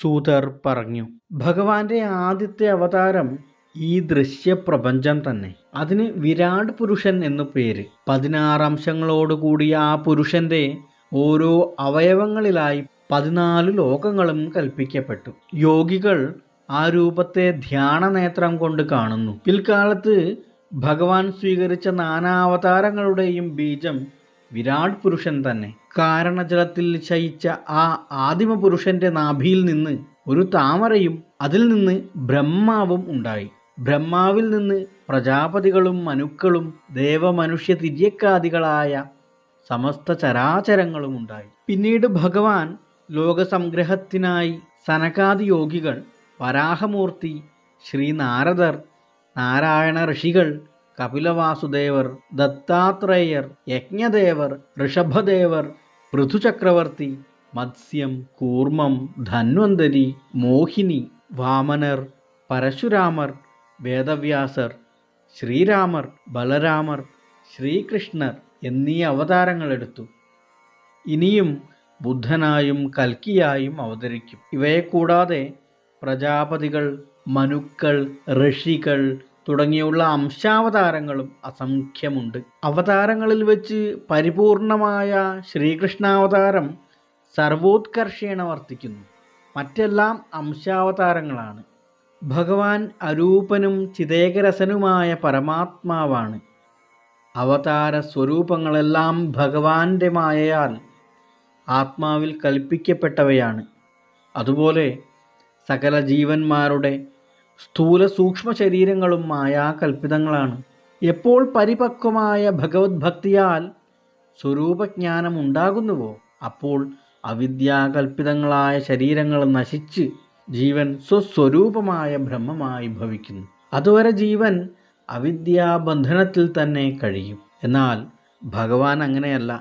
സൂതർ പറഞ്ഞു ഭഗവാന്റെ ആദ്യത്തെ അവതാരം ഈ ദൃശ്യപ്രപഞ്ചം തന്നെ. അതിന് വിരാട് പുരുഷൻ എന്നു പേര്. പതിനാറ് അംശങ്ങളോടുകൂടിയ ആ പുരുഷന്റെ ഓരോ അവയവങ്ങളിലായി പതിനാല് ലോകങ്ങളും കൽപ്പിക്കപ്പെട്ടു. യോഗികൾ ആ രൂപത്തെ ധ്യാന നേത്രം കൊണ്ട് കാണുന്നു. പിൽക്കാലത്ത് ഭഗവാൻ സ്വീകരിച്ച നാനാവതാരങ്ങളുടെയും ബീജം വിരാട് പുരുഷൻ തന്നെ കാരണജലത്തിൽ ശയിച്ച ആ ആദിമ പുരുഷന്റെ നാഭിയിൽ നിന്ന് ഒരു താമരയും അതിൽ നിന്ന് ബ്രഹ്മാവും ഉണ്ടായി. ബ്രഹ്മാവിൽ നിന്ന് പ്രജാപതികളും മനുക്കളും ദേവമനുഷ്യ തിര്യക്കാദികളായ സമസ്ത ചരാചരങ്ങളും ഉണ്ടായി. പിന്നീട് ഭഗവാൻ ലോകസംഗ്രഹത്തിനായി സനകാദി യോഗികൾ വരാഹമൂർത്തി ശ്രീനാരദർ നാരായണ ഋഷികൾ കപിലവാസുദേവർ ദത്താത്രേയർ യജ്ഞദേവർ ഋഷഭദേവർ പൃഥുചക്രവർത്തി മത്സ്യം കൂർമ്മം ധന്വന്തരി മോഹിനി വാമനർ പരശുരാമർ വേദവ്യാസർ ശ്രീരാമർ ബലരാമർ ശ്രീകൃഷ്ണർ എന്നീ അവതാരങ്ങളെടുത്തു ഇനിയും ബുദ്ധനായും കൽക്കിയായും അവതരിക്കും. ഇവയെ കൂടാതെ പ്രജാപതികൾ മനുക്കൾ ഋഷികൾ തുടങ്ങിയുള്ള അംശാവതാരങ്ങളും അസംഖ്യമുണ്ട്. അവതാരങ്ങളിൽ വെച്ച് പരിപൂർണമായ ശ്രീകൃഷ്ണാവതാരം സർവോത്കർഷേണ വർത്തിക്കുന്നു. മറ്റെല്ലാം അംശാവതാരങ്ങളാണ്. ഭഗവാൻ അരൂപനും ചിതേകരസനുമായ പരമാത്മാവാണ്. അവതാര സ്വരൂപങ്ങളെല്ലാം ഭഗവാന്റെ മായയാൽ ആത്മാവിൽ കൽപ്പിക്കപ്പെട്ടവയാണ്. അതുപോലെ സകല ജീവന്മാരുടെ സ്ഥൂല സൂക്ഷ്മ ശരീരങ്ങളും മായാകൽപ്പിതങ്ങളാണ്. എപ്പോൾ പരിപക്വമായ ഭഗവത് ഭക്തിയാൽ സ്വരൂപജ്ഞാനം ഉണ്ടാകുന്നുവോ അപ്പോൾ അവിദ്യാകൽപ്പിതങ്ങളായ ശരീരങ്ങൾ നശിച്ച് ജീവൻ സ്വസ്വരൂപമായ ബ്രഹ്മമായി ഭവിക്കുന്നു. അതുവരെ ജീവൻ അവിദ്യാബന്ധനത്തിൽ തന്നെ കഴിയും. എന്നാൽ ഭഗവാൻ അങ്ങനെയല്ല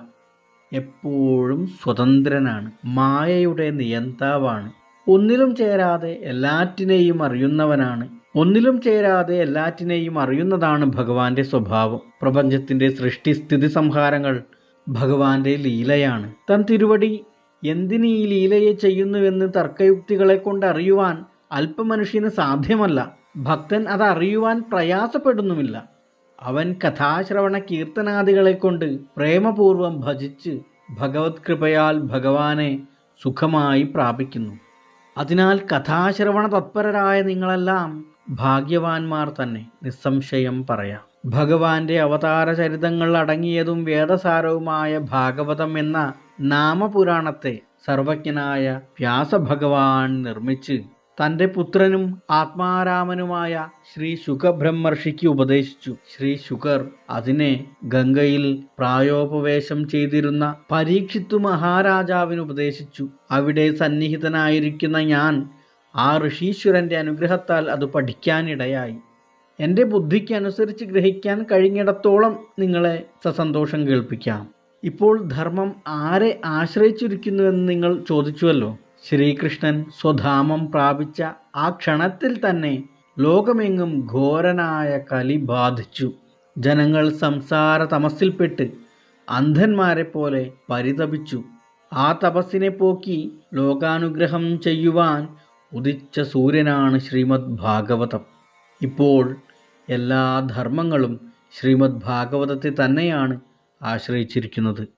എപ്പോഴും സ്വതന്ത്രനാണ് മായയുടെ നിയന്താവാണ്. ഒന്നിലും ചേരാതെ എല്ലാറ്റിനെയും അറിയുന്നവനാണ്. ഒന്നിലും ചേരാതെ എല്ലാറ്റിനെയും അറിയുന്നതാണ് ഭഗവാന്റെ സ്വഭാവം. പ്രപഞ്ചത്തിന്റെ സൃഷ്ടി സ്ഥിതി സംഹാരങ്ങൾ ഭഗവാന്റെ ലീലയാണ്. തൻ തിരുവടി എന്തിന് ഈ ലീലയെ ചെയ്യുന്നുവെന്ന് തർക്കയുക്തികളെ കൊണ്ട് അറിയുവാൻ അല്പമനുഷ്യന് സാധ്യമല്ല. ഭക്തൻ അത് അറിയുവാൻ പ്രയാസപ്പെടുന്നുമില്ല. അവൻ കഥാശ്രവണ കീർത്തനാദികളെ കൊണ്ട് പ്രേമപൂർവം ഭജിച്ച് ഭഗവത് കൃപയാൽ ഭഗവാനെ സുഖമായി പ്രാപിക്കുന്നു. അതിനാൽ കഥാശ്രവണ തത്പരരായ നിങ്ങളെല്ലാം ഭാഗ്യവാന്മാർ തന്നെ നിസ്സംശയം പറയാം. ഭഗവാന്റെ അവതാര ചരിതങ്ങൾ അടങ്ങിയതും വേദസാരവുമായ ഭാഗവതം എന്ന നാമപുരാണത്തെ സർവജ്ഞനായ വ്യാസഭഗവാൻ നിർമ്മിച്ച് തന്റെ പുത്രനും ആത്മാരാമനുമായ ശ്രീ ശുഖബ്രഹ്മർഷിക്ക് ഉപദേശിച്ചു. ശ്രീ ശുഖർ അതിനെ ഗംഗയിൽ പ്രായോപവേശം ചെയ്തിരുന്ന പരീക്ഷിത്തു മഹാരാജാവിന് ഉപദേശിച്ചു. അവിടെ സന്നിഹിതനായിരിക്കുന്ന ഞാൻ ആ ഋഷീശ്വരന്റെ അനുഗ്രഹത്താൽ അത് പഠിക്കാനിടയായി. എന്റെ ബുദ്ധിക്ക് അനുസരിച്ച് ഗ്രഹിക്കാൻ കഴിഞ്ഞിടത്തോളം നിങ്ങളെ സസന്തോഷം കേൾപ്പിക്കാം. ഇപ്പോൾ ധർമ്മം ആരെ ആശ്രയിച്ചിരിക്കുന്നുവെന്ന് നിങ്ങൾ ചോദിച്ചുവല്ലോ? ശ്രീകൃഷ്ണൻ സ്വധാമം പ്രാപിച്ച ആ ക്ഷണത്തിൽ തന്നെ ലോകമെങ്ങും ഘോരനായ കലി ബാധിച്ചു. ജനങ്ങൾ സംസാര തമസിൽപ്പെട്ട് അന്ധന്മാരെ പോലെ പരിതപിച്ചു. ആ തപസ്സിനെ പോക്കി ലോകാനുഗ്രഹം ചെയ്യുവാൻ ഉദിച്ച സൂര്യനാണ് ശ്രീമദ് ഭാഗവതം. ഇപ്പോൾ എല്ലാ ധർമ്മങ്ങളും ശ്രീമദ് ഭാഗവതത്തെ തന്നെയാണ് ആശ്രയിച്ചിരിക്കുന്നത്.